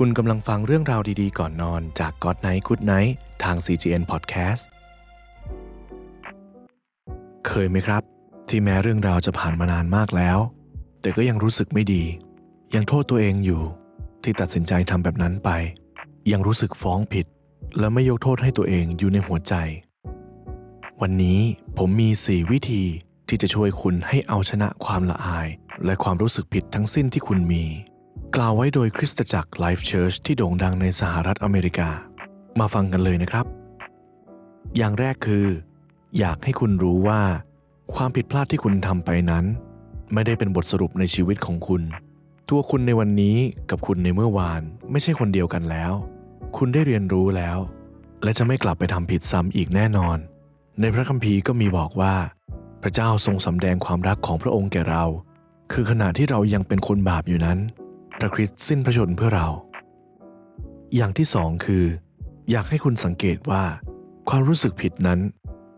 คุณกำลังฟังเรื่องราวดีๆ ก่อนนอนจาก God Night Good Night ทาง CGN Podcast เคยไหมครับ ที่แม้เรื่องราวจะผ่านมานานมากแล้ว แต่ก็ยังรู้สึกไม่ดี ยังโทษตัวเองอยู่ ที่ตัดสินใจทำแบบนั้นไป ยังรู้สึกฟ้องผิด และไม่ยกโทษให้ตัวเองอยู่ในหัวใจ วันนี้ผมมี 4 วิธีที่จะช่วยคุณให้เอาชนะความละอาย และความรู้สึกผิดทั้งสิ้นที่คุณมี กล่าวไว้โดยคริสตจักร Life Church ที่โด่งดังในสหรัฐอเมริกา มาฟังกันเลยนะครับ อย่างแรกคือ อยากให้คุณรู้ว่า ความผิดพลาดที่คุณทำไปนั้น ไม่ได้เป็นบทสรุปในชีวิตของคุณ ตัวคุณในวันนี้กับคุณในเมื่อวานไม่ใช่คนเดียวกันแล้ว คุณได้เรียนรู้แล้ว และจะไม่กลับไปทำผิดซ้ำอีกแน่นอน ในพระคัมภีร์ก็มีบอกว่า พระเจ้าทรงสำแดงความรักของพระองค์แก่เรา คือขณะที่เรายังเป็นคนบาปอยู่นั้น พระคริสต์สิ้นพระชนเพื่อเรา อย่างที่สองคือ อยากให้คุณสังเกตว่า ความรู้สึกผิดนั้น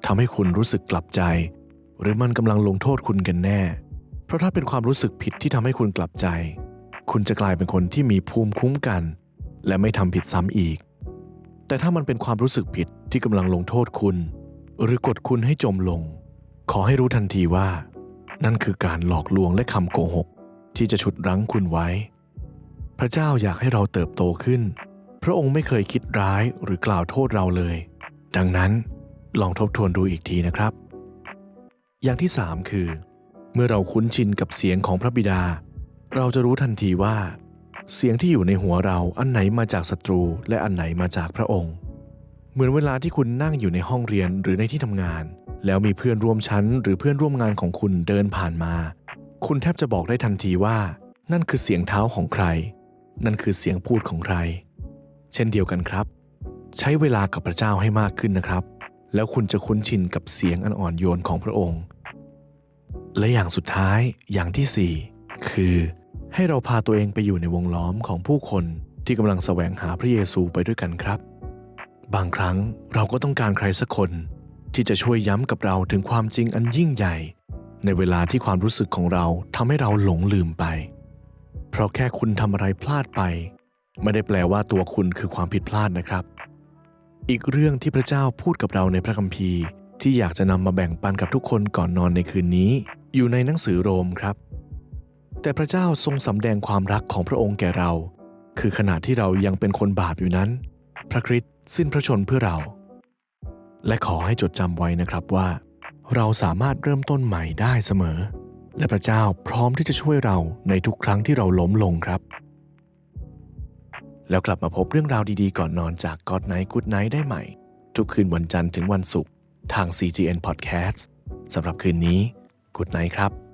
ทำให้คุณรู้สึกกลับใจ หรือมันกำลังลงโทษคุณกันแน่ เพราะถ้าเป็นความรู้สึกผิดที่ทำให้คุณกลับใจ คุณจะกลายเป็นคนที่มีภูมิคุ้มกัน และไม่ทำผิดซ้ำอีก แต่ถ้ามันเป็นความรู้สึกผิดที่กำลังลงโทษคุณ หรือกดคุณให้จมลง ขอให้รู้ทันทีว่า นั่นคือการหลอกลวงและคำโกหกที่จะฉุดรั้งคุณไว้ พระเจ้าอยากให้เราเติบโตขึ้น พระองค์ไม่เคยคิดร้ายหรือกล่าวโทษเราเลย ดังนั้นลองทบทวนดูอีกทีนะครับ อย่างที่สามคือ เมื่อเราคุ้นชินกับเสียงของพระบิดา เราจะรู้ทันทีว่า เสียงที่อยู่ในหัวเราอันไหนมาจากศัตรูและอันไหนมาจากพระองค์ เหมือนเวลาที่คุณนั่งอยู่ในห้องเรียนหรือในที่ทำงาน แล้วมีเพื่อนร่วมชั้น หรือเพื่อนร่วมงานของคุณเดินผ่านมา คุณแทบจะบอกได้ทันทีว่า นั่นคือเสียงเท้าของใคร นั่นคือเสียงพูดของใคร เช่นเดียวกันครับ ใช้เวลากับพระเจ้าให้มากขึ้นนะครับ แล้วคุณจะคุ้นชินกับเสียงอันอ่อนโยนของพระองค์ และอย่างสุดท้ายอย่างที่สี่คือให้เราพาตัวเองไปอยู่ในวงล้อมของผู้คนที่กำลังแสวงหาพระเยซูไปด้วยกันครับ บางครั้งเราก็ต้องการใครสักคน ที่จะช่วยย้ำกับเราถึงความจริงอันยิ่งใหญ่ ในเวลาที่ความรู้สึกของเราทำให้เราหลงลืมไป เพราะแค่คุณทำอะไรพลาดไป ไม่ได้แปลว่าตัวคุณคือความผิดพลาดนะครับ อีกเรื่องที่พระเจ้าพูดกับเราในพระคัมภีร์ ที่อยากจะนำมาแบ่งปันกับทุกคนก่อนนอนในคืนนี้ อยู่ในหนังสือโรมครับ แต่พระเจ้าทรงสำแดงความรักของพระองค์แก่เรา คือขณะที่เรายังเป็นคนบาปอยู่นั้น พระคริสต์สิ้นพระชนเพื่อเรา และขอให้จดจำไว้นะครับว่า เราสามารถเริ่มต้นใหม่ได้เสมอ และพระเจ้าพร้อมที่จะช่วยเราในทุกครั้งที่เราล้มลงครับ แล้วกลับมาพบเรื่องราวดีๆ ก่อนนอนจาก God Night Good Night ได้ใหม่ ทุกคืนวันจันทร์ถึงวันศุกร์ทาง CGN Podcast สำหรับคืนนี้ Good Night ครับ